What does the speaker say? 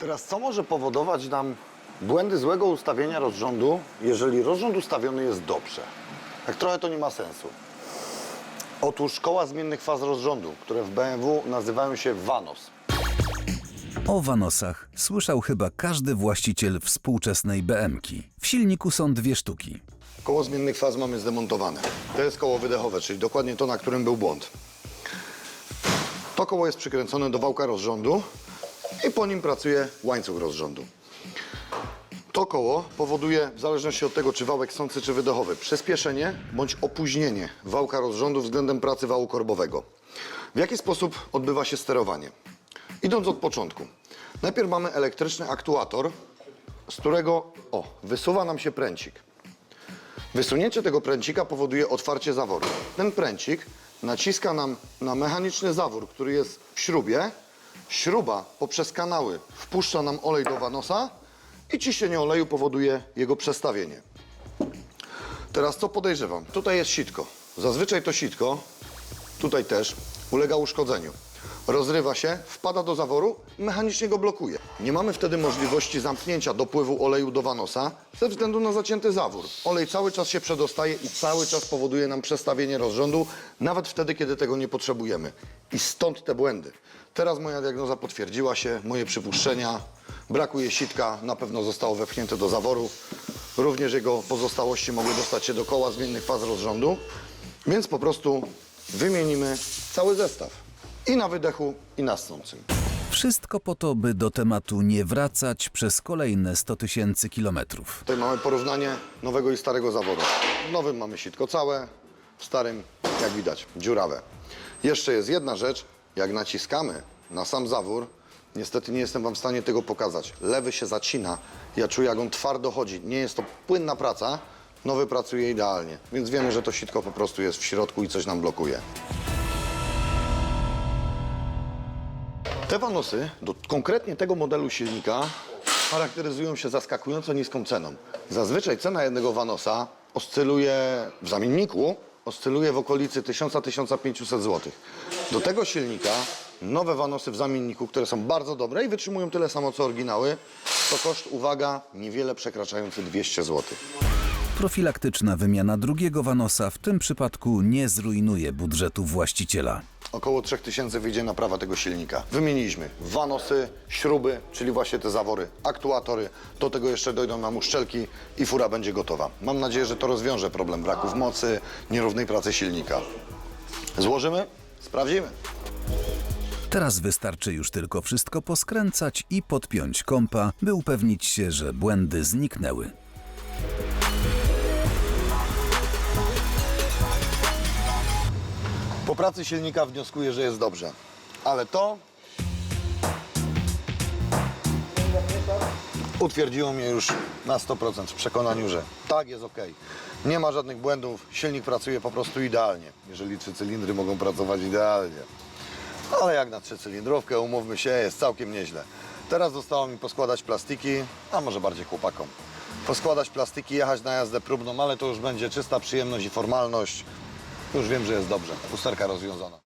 Teraz co może powodować nam błędy złego ustawienia rozrządu, jeżeli rozrząd ustawiony jest dobrze? Tak trochę to nie ma sensu. Otóż koła zmiennych faz rozrządu, które w BMW nazywają się VANOS. O Vanosach słyszał chyba każdy właściciel współczesnej BM-ki. W silniku są dwie sztuki. Koło zmiennych faz mamy zdemontowane. To jest koło wydechowe, czyli dokładnie to, na którym był błąd. To koło jest przykręcone do wałka rozrządu i po nim pracuje łańcuch rozrządu. To koło powoduje, w zależności od tego, czy wałek sący, czy wydechowy, przyspieszenie bądź opóźnienie wałka rozrządu względem pracy wału korbowego. W jaki sposób odbywa się sterowanie? Idąc od początku. Najpierw mamy elektryczny aktuator, z którego, o, wysuwa nam się pręcik. Wysunięcie tego pręcika powoduje otwarcie zaworu. Ten pręcik naciska nam na mechaniczny zawór, który jest w śrubie. Śruba poprzez kanały wpuszcza nam olej do wanosa i ciśnienie oleju powoduje jego przestawienie. Teraz co podejrzewam? Tutaj jest sitko. Zazwyczaj to sitko, tutaj też, ulega uszkodzeniu. Rozrywa się, wpada do zaworu, mechanicznie go blokuje. Nie mamy wtedy możliwości zamknięcia dopływu oleju do wanosa ze względu na zacięty zawór. Olej cały czas się przedostaje i cały czas powoduje nam przestawienie rozrządu, nawet wtedy, kiedy tego nie potrzebujemy. I stąd te błędy. Teraz moja diagnoza potwierdziła się, moje przypuszczenia. Brakuje sitka, na pewno zostało wepchnięte do zaworu. Również jego pozostałości mogły dostać się do koła zmiennych faz rozrządu. Więc po prostu wymienimy cały zestaw. I na wydechu, i na stącym. Wszystko po to, by do tematu nie wracać przez kolejne 100 tysięcy kilometrów. Tutaj mamy porównanie nowego i starego zaworu. W nowym mamy sitko całe, w starym, jak widać, dziurawe. Jeszcze jest jedna rzecz, jak naciskamy na sam zawór, niestety nie jestem Wam w stanie tego pokazać. Lewy się zacina, ja czuję jak on twardo chodzi. Nie jest to płynna praca, nowy pracuje idealnie. Więc wiemy, że to sitko po prostu jest w środku i coś nam blokuje. Te wanosy do konkretnie tego modelu silnika charakteryzują się zaskakująco niską ceną. Zazwyczaj cena jednego wanosa oscyluje w zamienniku oscyluje w okolicy 1000-1500 zł. Do tego silnika nowe wanosy w zamienniku, które są bardzo dobre i wytrzymują tyle samo co oryginały, to koszt, uwaga, niewiele przekraczający 200 zł. Profilaktyczna wymiana drugiego Vanosa w tym przypadku nie zrujnuje budżetu właściciela. Około 3000 wyjdzie naprawa tego silnika. Wymieniliśmy wanosy, śruby, czyli właśnie te zawory, aktuatory. Do tego jeszcze dojdą nam uszczelki i fura będzie gotowa. Mam nadzieję, że to rozwiąże problem braków mocy, nierównej pracy silnika. Złożymy? Sprawdzimy. Teraz wystarczy już tylko wszystko poskręcać i podpiąć kompa, by upewnić się, że błędy zniknęły. Po pracy silnika wnioskuję, że jest dobrze. Ale to utwierdziło mnie już na 100% w przekonaniu, że tak jest ok. Nie ma żadnych błędów, silnik pracuje po prostu idealnie. Jeżeli trzy cylindry mogą pracować idealnie. Ale jak na trzycylindrówkę, umówmy się, jest całkiem nieźle. Teraz zostało mi poskładać plastiki, a może bardziej chłopakom. Poskładać plastiki, jechać na jazdę próbną, ale to już będzie czysta przyjemność i formalność. Już wiem, że jest dobrze. Usterka rozwiązana.